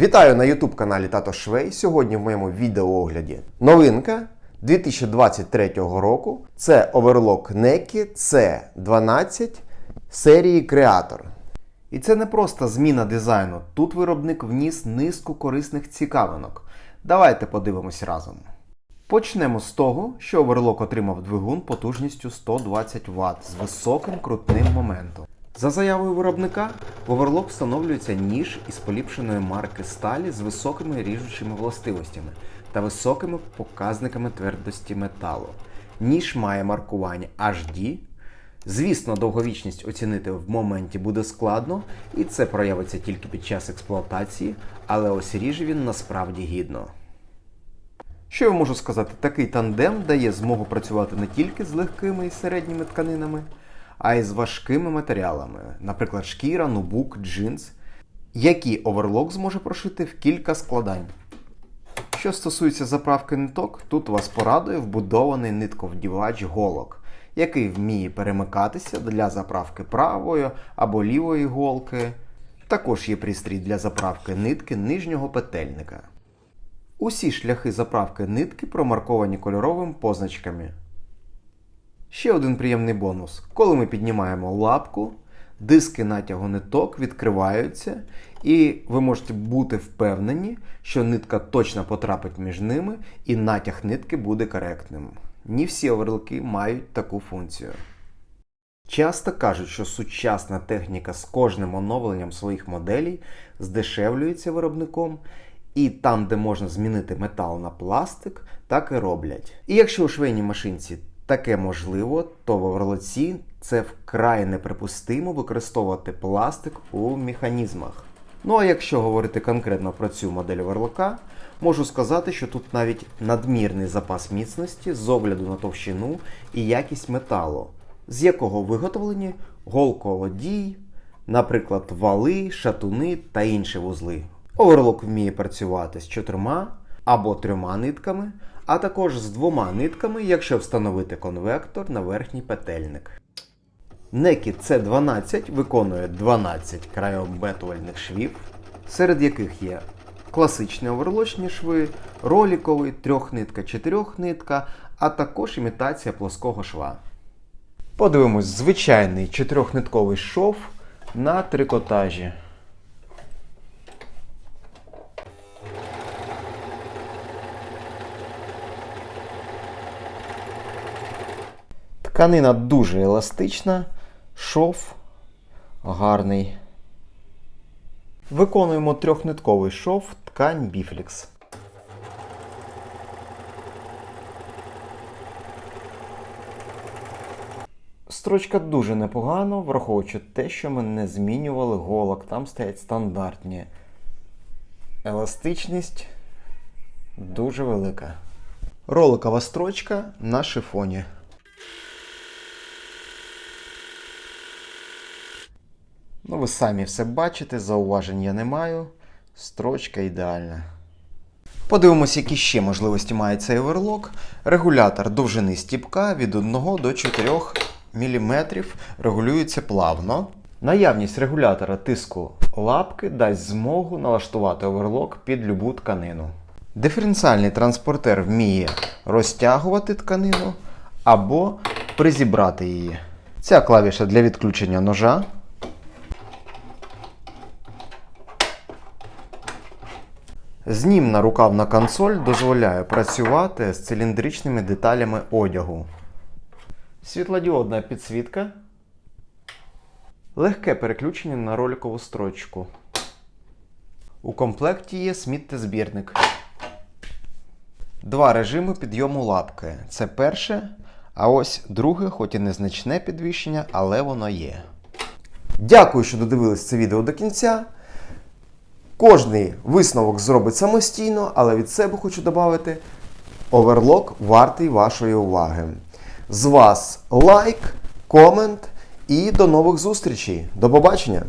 Вітаю на YouTube каналі Тато Швей. Сьогодні в моєму відеоогляді новинка 2023 року. Це оверлок Neki C12 серії Creator. І це не просто зміна дизайну. Тут виробник вніс низку корисних цікавинок. Давайте подивимось разом. Почнемо з того, що оверлок отримав двигун потужністю 120 Вт з високим крутним моментом. За заявою виробника, в оверлок встановлюється ніж із поліпшеної марки сталі з високими ріжучими властивостями та високими показниками твердості металу. Ніж має маркування HD. Звісно, довговічність оцінити в моменті буде складно, і це проявиться тільки під час експлуатації, але ось ріже він насправді гідно. Що я можу сказати? Такий тандем дає змогу працювати не тільки з легкими і середніми тканинами, а й з важкими матеріалами, наприклад, шкіра, нубук, джинс, які оверлок зможе прошити в кілька складань. Що стосується заправки ниток, тут вас порадує вбудований нитковдівач голок, який вміє перемикатися для заправки правої або лівої голки. Також є пристрій для заправки нитки нижнього петельника. Усі шляхи заправки нитки промарковані кольоровими позначками. Ще один приємний бонус. Коли ми піднімаємо лапку, диски натягу ниток відкриваються, і ви можете бути впевнені, що нитка точно потрапить між ними і натяг нитки буде коректним. Не всі оверлоки мають таку функцію. Часто кажуть, що сучасна техніка з кожним оновленням своїх моделей здешевлюється виробником, і там, де можна змінити метал на пластик, так і роблять. І якщо у швейній машинці таке можливо, то в оверлоці це вкрай неприпустимо використовувати пластик у механізмах. Ну а якщо говорити конкретно про цю модель оверлока, можу сказати, що тут навіть надмірний запас міцності з огляду на товщину і якість металу, з якого виготовлені голководій, наприклад, вали, шатуни та інші вузли. Оверлок вміє працювати з чотирма або трьома нитками, а також з двома нитками, якщо встановити конвектор на верхній петельник. Некі C12 виконує 12 краєобметувальних швів, серед яких є класичні оверлочні шви, роліковий, трьохнитка, чотирьохнитка, а також імітація плоского шва. Подивимось звичайний чотирьохнитковий шов на трикотажі. Тканина дуже еластична, шов гарний. Виконуємо трьохнитковий шов ткань біфлікс. Строчка дуже непогано, враховуючи те, що ми не змінювали голок, там стоять стандартні. Еластичність дуже велика. Роликова строчка на шифоні. Ну, ви самі все бачите, зауважень я не маю. Строчка ідеальна. Подивимось, які ще можливості має цей оверлок. Регулятор довжини стіпка від 1 до 4 мм регулюється плавно. Наявність регулятора тиску лапки дасть змогу налаштувати оверлок під любу тканину. Диференціальний транспортер вміє розтягувати тканину або призібрати її. Ця клавіша для відключення ножа. Знімна рукавна консоль дозволяє працювати з циліндричними деталями одягу. Світлодіодна підсвітка. Легке переключення на роликову строчку. У комплекті є сміттєзбірник. Два режими підйому лапки. Це перше, а ось друге, хоч і незначне підвищення, але воно є. Дякую, що додивились це відео до кінця. Кожний висновок зробить самостійно, але від себе хочу додати: оверлок вартий вашої уваги. З вас лайк, комент і до нових зустрічей. До побачення!